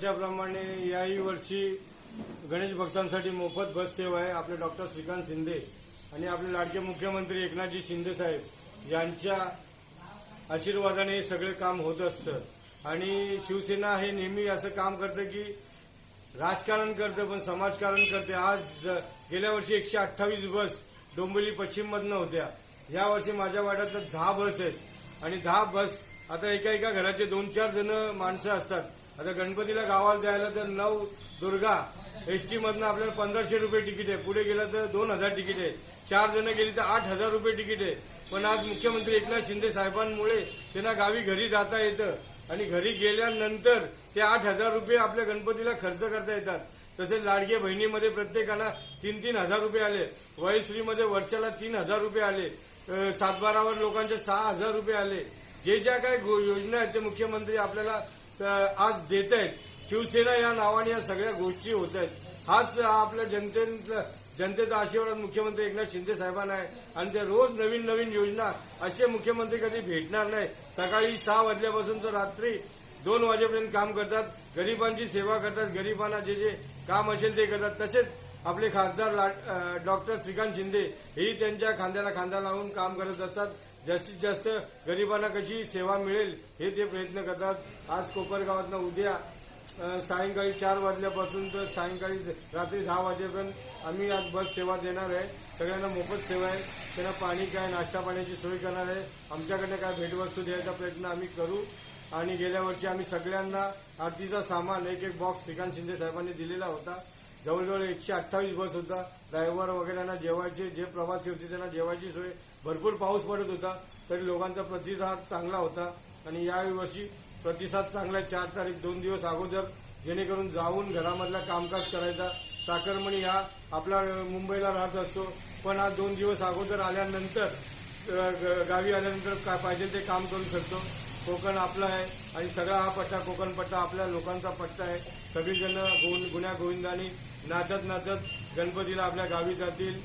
त्याप्रमाणे याही वर्षी गणेश भक्तांसाठी मोफत बस सेवा आहे. आपले डॉक्टर श्रीकांत शिंदे आणि आपले लाडके मुख्यमंत्री एकनाथजी शिंदे साहेब यांच्या आशीर्वादाने हे सगळे काम होत असतं. आणि शिवसेना हे नेहमी असं काम करतं की राजकारण करतं पण समाजकारण करते. आज गेल्या वर्षी एकशे अठ्ठावीस बस डोंबिवली पश्चिममधनं होत्या. या वर्षी माझ्या वाड्यात तर दहा बस आहेत. आणि दहा बस आता एका एका घराचे दोन चार जण माणसं असतात. आता गणपतीला गावाला जायला तर नऊ दुर्गा एस टीमधनं आपल्याला पंधराशे रुपये तिकीट आहे. पुढे गेलं तर दोन हजार तिकीट आहे. चार जण गेली तर आठ हजार रुपये तिकीट आहे. पण आज मुख्यमंत्री एकनाथ शिंदे साहेबांमुळे त्यांना गावी घरी जाता येतं. आणि घरी गेल्यानंतर ते आठ हजार रुपये आपल्या गणपतीला खर्च करता येतात. तसेच लाडके बहिणीमध्ये प्रत्येकाला तीन तीन हजार रुपये आले. वयश्रीमध्ये वर्षाला तीन हजार रुपये आले. सातबारावर लोकांचे सहा हजार रुपये आले. जे ज्या काही गो- योजना आहेत ते मुख्यमंत्री आपल्याला आज देत आहेत शिवसेना या नावाने या सगळ्या गोष्टी होत आहेत हाच आपल्या जनतेचा जनतेचा आशीर्वाद मुख्यमंत्री एकनाथ शिंदे साहेबांना आहे. आणि ते रोज नवीन नवीन योजना असे मुख्यमंत्री कधी भेटणार नाही. सकाळी सहा वाजल्यापासून तर रात्री दोन वाजेपर्यंत काम करतात. गरिबांची सेवा करतात. गरिबांना जे जे काम असेल ते करतात. तसेच आपले खासदार ला- डॉक्टर श्रीकांत शिंदे हेही त्यांच्या खांद्याला खांदा लावून काम करत असतात. जास्तीत जास्त गरिबांना कशी सेवा मिळेल हे ते प्रयत्न करतात. आज कोपरगावातनं उद्या सायंकाळी चार वाजल्यापासून तर सायंकाळी रात्री दहा वाजेपर्यंत आम्ही आज बस सेवा देणार आहे. सगळ्यांना मोफत सेवा आहे. त्यांना पाणी काय नाश्ता पाण्याची सोय करणार आहे. आमच्याकडनं काय भेटवस्तू द्यायचा प्रयत्न आम्ही करू. आणि गेल्या वर्षी आम्ही सगळ्यांना आरतीचा सामान एक एक बॉक्स श्रीकांत शिंदे साहेबांनी दिलेला होता. जवळजवळ एकशे अठ्ठावीस बस होता. ड्रायव्हर वगैरेंना जेवायचे जे प्रवासी होते त्यांना जेवायची सोय. भरपूर पाऊस पडत होता तरी लोकांचा प्रतिसाद चांगला होता. आणि यावर्षी प्रतिसाद चांगला आहे. चार तारीख दोन दिवस अगोदर जेणेकरून जाऊन घरामधला कामकाज करायचा. साखरमणी हा आपला मुंबईला राहत असतो. पण हा दोन दिवस अगोदर आल्यानंतर गावी आल्यानंतर काय पाहिजे ते काम करू शकतो कोकण आपला आहे आणि सगळा हा पट्टा कोकण पट्टा आपल्या लोकांचा पट्टा आहे. सगळीजण गोविंद गुन्ह्या गोविंदानी नाचत नाचत गणपतीला आपल्या गावी जातील.